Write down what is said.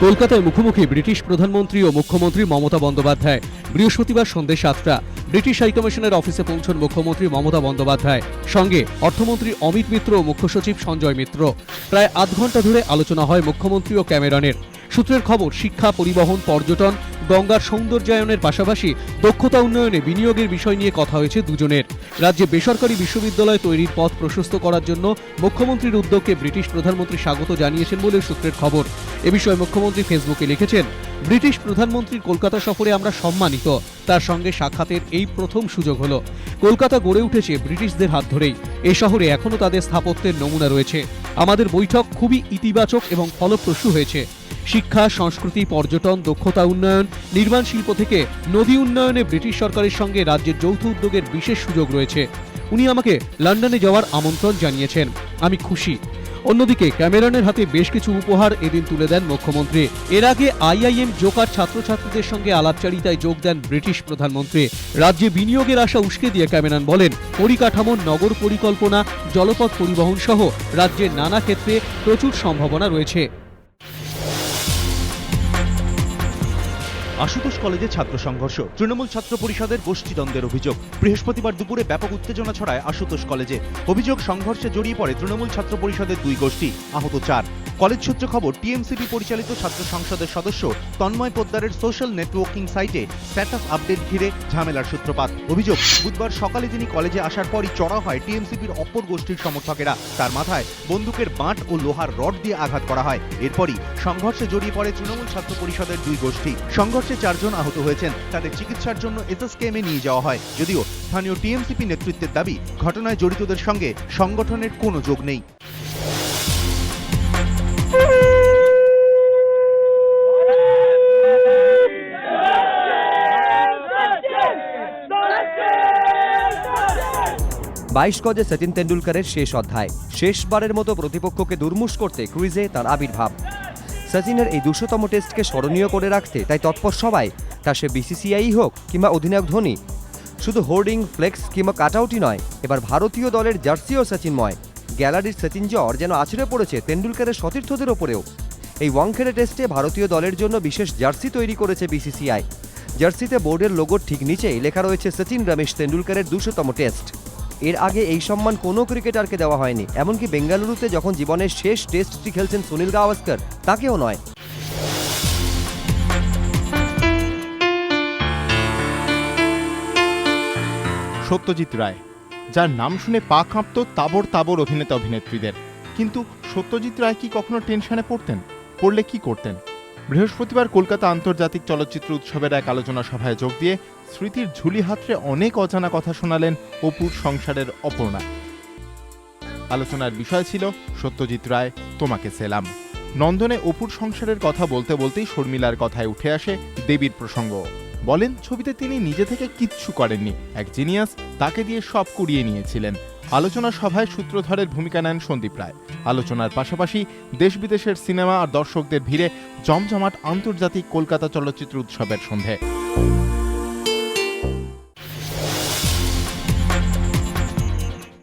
কলকাতায় মুখোমুখি ব্রিটিশ প্রধানমন্ত্রী ও মুখ্যমন্ত্রী মমতা বন্দ্যোপাধ্যায়। বৃহস্পতিবার সন্ধে সাতটা, ব্রিটিশ হাইকমিশনের অফিসে পৌঁছন মুখ্যমন্ত্রী মমতা বন্দ্যোপাধ্যায়। সঙ্গে অর্থমন্ত্রী অমিত মিত্র ও মুখ্য সচিব সঞ্জয় মিত্র। প্রায় আধ ঘণ্টা ধরে আলোচনা হয় মুখ্যমন্ত্রী ও ক্যামেরনের। সূত্রের খবর, শিক্ষা, পরিবহন, পর্যটন, গঙ্গার সৌন্দর্যায়নের পাশাপাশি দক্ষতা উন্নয়নে বিনিয়োগের বিষয় নিয়ে কথা হয়েছে দুজনের। রাজ্যে বেসরকারি বিশ্ববিদ্যালয় তৈরির পথ প্রশস্ত করার জন্য মুখ্যমন্ত্রীর উদ্যোগকে ব্রিটিশ প্রধানমন্ত্রী স্বাগত জানিয়েছেন বলে সূত্রের খবর। এ বিষয়ে মুখ্যমন্ত্রী ফেসবুকে লিখেছেন, ব্রিটিশ প্রধানমন্ত্রীর কলকাতা সফরে আমরা সম্মানিত। তার সঙ্গে সাক্ষাতের এই প্রথম সুযোগ হলো, কলকাতা গড়ে উঠেছে ব্রিটিশদের হাত ধরেই। এ শহরে এখনও তাদের স্থাপত্যের নমুনা রয়েছে। আমাদের বৈঠক খুবই ইতিবাচক এবং ফলপ্রসূ হয়েছে। শিক্ষা, সংস্কৃতি, পর্যটন, দক্ষতা উন্নয়ন, নির্মাণ শিল্প থেকে নদী উন্নয়নে ব্রিটিশ সরকারের সঙ্গে রাজ্যের যৌথ উদ্যোগের বিশেষ সুযোগ রয়েছে। উনি আমাকে লন্ডনে যাওয়ার আমন্ত্রণ জানিয়েছেন। আমি খুশি। অন্যদিকে, ক্যামেরনের হাতে বেশ কিছু উপহার এদিন তুলে দেন মুখ্যমন্ত্রী। এর আগে আইআইএম জোকার ছাত্রছাত্রীদের সঙ্গে আলাপচারিতায় যোগ দেন ব্রিটিশ প্রধানমন্ত্রী। রাজ্যে বিনিয়োগের আশা উস্কে দিয়ে ক্যামেরন বলেন, পরিকাঠামো, নগর পরিকল্পনা, জলপথ পরিবহন সহ রাজ্যের নানা ক্ষেত্রে প্রচুর সম্ভাবনা রয়েছে। আশুতোষ কলেজে ছাত্র সংঘর্ষ। তৃণমূল ছাত্র পরিষদের গোষ্ঠীদ্বন্দ্বের অভিযোগ। বৃহস্পতিবার দুপুরে ব্যাপক উত্তেজনা ছড়ায় আশুতোষ কলেজে। অভিযোগ সংঘর্ষে জড়িয়ে পড়ে তৃণমূল ছাত্র পরিষদের দুই গোষ্ঠী, আহত চার। কলেজ সূত্রে খবর টিএমসিপি পরিচালিত ছাত্র সংসদের সদস্য তন্ময় পোদ্দারের সোশ্যাল নেটওয়ার্কিং সাইটে স্ট্যাটাস আপডেট ঘিরে ঝামেলার সূত্রপাত। অভিযোগ, বুধবার সকালে তিনি কলেজে আসার পরই চড়া হয় টিএমসিপির অপর গোষ্ঠীর সমর্থকেরা। তার মাথায় বন্দুকের বাঁট ও লোহার রড দিয়ে আঘাত করা হয়। এরপরই সংঘর্ষে জড়িয়ে পড়ে তৃণমূল ছাত্র পরিষদের দুই গোষ্ঠী। সংঘর্ষে চারজন আহত হয়েছেন। তাদের চিকিৎসার জন্য এসএসকেএমে নিয়ে যাওয়া হয়। যদিও স্থানীয় টিএমসিপি নেতৃত্বের দাবি, ঘটনায় জড়িতদের সঙ্গে সংগঠনের কোনো যোগ নেই। বাইশ গজে সচিন তেন্ডুলকরের শেষ অধ্যায়। শেষবারের মতো প্রতিপক্ষকে দুর্মুষ করতে ক্রুইজে তার আবির্ভাব। সচিনের এই দুশোতম টেস্টকে স্মরণীয় করে রাখতে তাই তৎপর সবাই, তা সে বিসিসিআই হোক কিংবা অধিনায়ক ধোনি, শুধু হোর্ডিং, ফ্লেক্স কিংবা কাটআউটই নয়, এবার ভারতীয় দলের জার্সিও সচিনময়। গ্যালারির সচিন জ্বর যেন আছড়ে পড়েছে তেন্ডুলকরের সতীর্থদের ওপরেও। এই ওয়াংখেড়ে টেস্টে ভারতীয় দলের জন্য বিশেষ জার্সি তৈরি করেছে বিসিসিআই। জার্সিতে বোর্ডের লোগোর ঠিক নিচেই লেখা রয়েছে সচিন রমেশ তেন্ডুলকরের দুশোতম টেস্ট। এর আগে এই সম্মান কোনো ক্রিকেটারকে দেওয়া হয়নি। এমনকি বেঙ্গালুরুতে যখন জীবনের শেষ টেস্টটি খেলছেন সুনীল গাওয়াস্কর তাকেও নয়। সত্যজিৎ রায়, যার নাম শুনে পা কাঁপত তাবর তাবর অভিনেতা অভিনেত্রীদের কিন্তু সত্যজিৎ রায় কি কখনো টেনশনে পড়তেন? পড়লে কি করতেন? বৃহস্পতিবার কলকাতা আন্তর্জাতিক চলচ্চিত্র উৎসবের এক আলোচনা সভায় যোগ দিয়ে স্মৃতির ঝুলি হাতরে অনেক অজানা কথা শোনালেন অপুর সংসারের অপর্ণা। আলোচনার বিষয় ছিল সত্যজিৎ রায়, তোমাকে সেলাম। নন্দনে অপুর সংসারের কথা বলতে বলতেই শর্মিলার কথায় উঠে আসে দেবীর প্রসঙ্গ। বলেন, ছবিতে তিনি নিজে থেকে কিচ্ছু করেননি। এক জিনিয়াস তাকে দিয়ে সব কুড়িয়ে নিয়েছিলেন। আলোচনা সভায় সূত্রধরের ভূমিকা নেন সন্দীপ রায়। আলোচনার পাশাপাশি দেশ বিদেশের সিনেমা আর দর্শকদের ভিড়ে জমজমাট আন্তর্জাতিক কলকাতা চলচ্চিত্র উৎসবের সন্ধে।